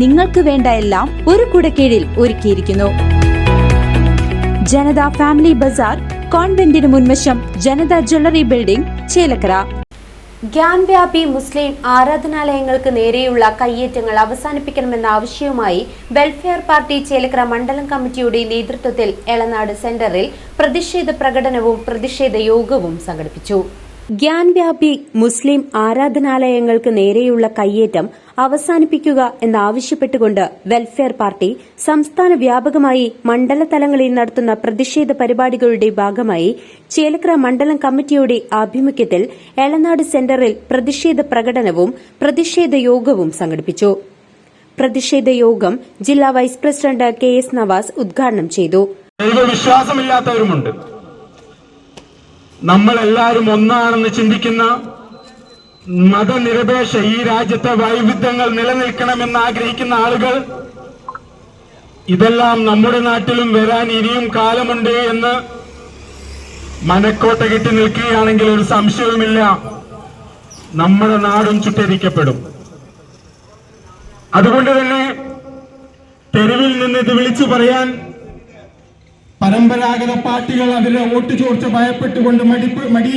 നിങ്ങൾക്ക് വേണ്ട എല്ലാം ഒരു കുടക്കീഴിൽ ഒരുക്കിയിരിക്കുന്നു. ജനത ഫാമിലി ബസാർ കോൺവെന്റിന് മുൻവശം ജനത ജ്വല്ലറി ബിൽഡിംഗ് ചേലക്കര. ഗ്യാൻവ്യാപി മുസ്ലിം ആരാധനാലയങ്ങൾക്ക് നേരെയുള്ള കയ്യേറ്റങ്ങൾ അവസാനിപ്പിക്കണമെന്ന ആവശ്യവുമായി വെൽഫെയർ പാർട്ടി ചേലക്കര മണ്ഡലം കമ്മിറ്റിയുടെ നേതൃത്വത്തിൽ എളനാട് സെന്ററിൽ പ്രതിഷേധ പ്രകടനവും പ്രതിഷേധ യോഗവും സംഘടിപ്പിച്ചു. ഗ്യാൻവ്യാപി മുസ്ലിം ആരാധനാലയങ്ങൾക്ക് നേരെയുള്ള കയ്യേറ്റം അവസാനിപ്പിക്കുക എന്നാവശ്യപ്പെട്ടുകൊണ്ട് വെൽഫെയർ പാർട്ടി സംസ്ഥാന വ്യാപകമായി മണ്ഡലതലങ്ങളിൽ നടത്തുന്ന പ്രതിഷേധ പരിപാടികളുടെ ഭാഗമായി ചേലക്കര മണ്ഡലം കമ്മിറ്റിയുടെ ആഭിമുഖ്യത്തിൽ എളനാട് സെന്ററിൽ പ്രതിഷേധ പ്രകടനവും പ്രതിഷേധ യോഗവും സംഘടിപ്പിച്ചു. പ്രതിഷേധ യോഗം ജില്ലാ vice president K S Navas ഉദ്ഘാടനം ചെയ്തു. നമ്മൾ എല്ലാവരും ഒന്നാണെന്ന് ചിന്തിക്കുന്ന മതനിരപേക്ഷ ഈ രാജ്യത്തെ വൈവിധ്യങ്ങൾ നിലനിൽക്കണമെന്ന് ആഗ്രഹിക്കുന്ന ആളുകൾ ഇതെല്ലാം നമ്മുടെ നാട്ടിലും വരാൻ ഇനിയും കാലമുണ്ട് എന്ന് മനക്കോട്ട കെട്ടി നിൽക്കുകയാണെങ്കിൽ ഒരു സംശയവുമില്ല. നമ്മുടെ നാടും ചുട്ടരിക്കപ്പെടും അതുകൊണ്ട് തന്നെ തെരുവിൽ നിന്ന് ഇത് വിളിച്ചു പറയാൻ പരമ്പരാഗത പാർട്ടികൾ അവരുടെ വോട്ട് ചോർച്ച് ഭയപ്പെട്ടുകൊണ്ട് മടിപ്പ് മടി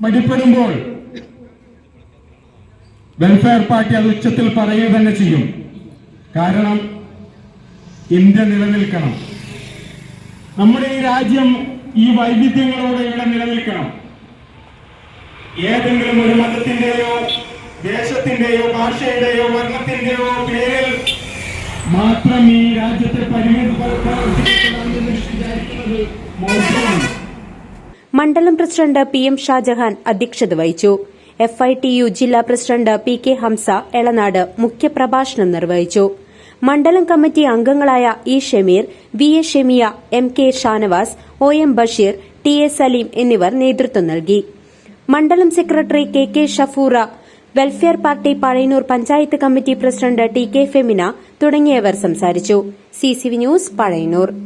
മടിപ്പെടുമ്പോൾ വെൽഫെയർ പാർട്ടി അത് ഉച്ചത്തിൽ പറയുക തന്നെ ചെയ്യും. കാരണം ഇന്ത്യ നിലനിൽക്കണം. നമ്മുടെ ഈ രാജ്യം ഈ വൈവിധ്യങ്ങളോടെ ഇവിടെ നിലനിൽക്കണം. ഏതെങ്കിലും ഒരു മതത്തിന്റെയോ ദേശത്തിന്റെയോ ഭാഷയുടെയോ വർണത്തിന്റെയോ പേരിൽ മാത്രം ഈ രാജ്യത്തെ പരിമിതപ്പെടുത്താൻ മണ്ഡലം പ്രസിഡന്റ് പി എം ഷാജഹാൻ അധ്യക്ഷത വഹിച്ചു. എഫ് ഐ ടി യു ജില്ലാ president P K Hamza Elanad മുഖ്യപ്രഭാഷണം നിർവഹിച്ചു. മണ്ഡലം കമ്മിറ്റി അംഗങ്ങളായ E Shameer V A Shemiya M K Shanavas O M Basheer T A Saleem എന്നിവർ നേതൃത്വം നൽകി. മണ്ഡലം secretary K K Shafoora welfare party Pazhayannur panchayat committee president T K Femina തുടങ്ങിയവർ സംസാരിച്ചു. C news Pazhayannur.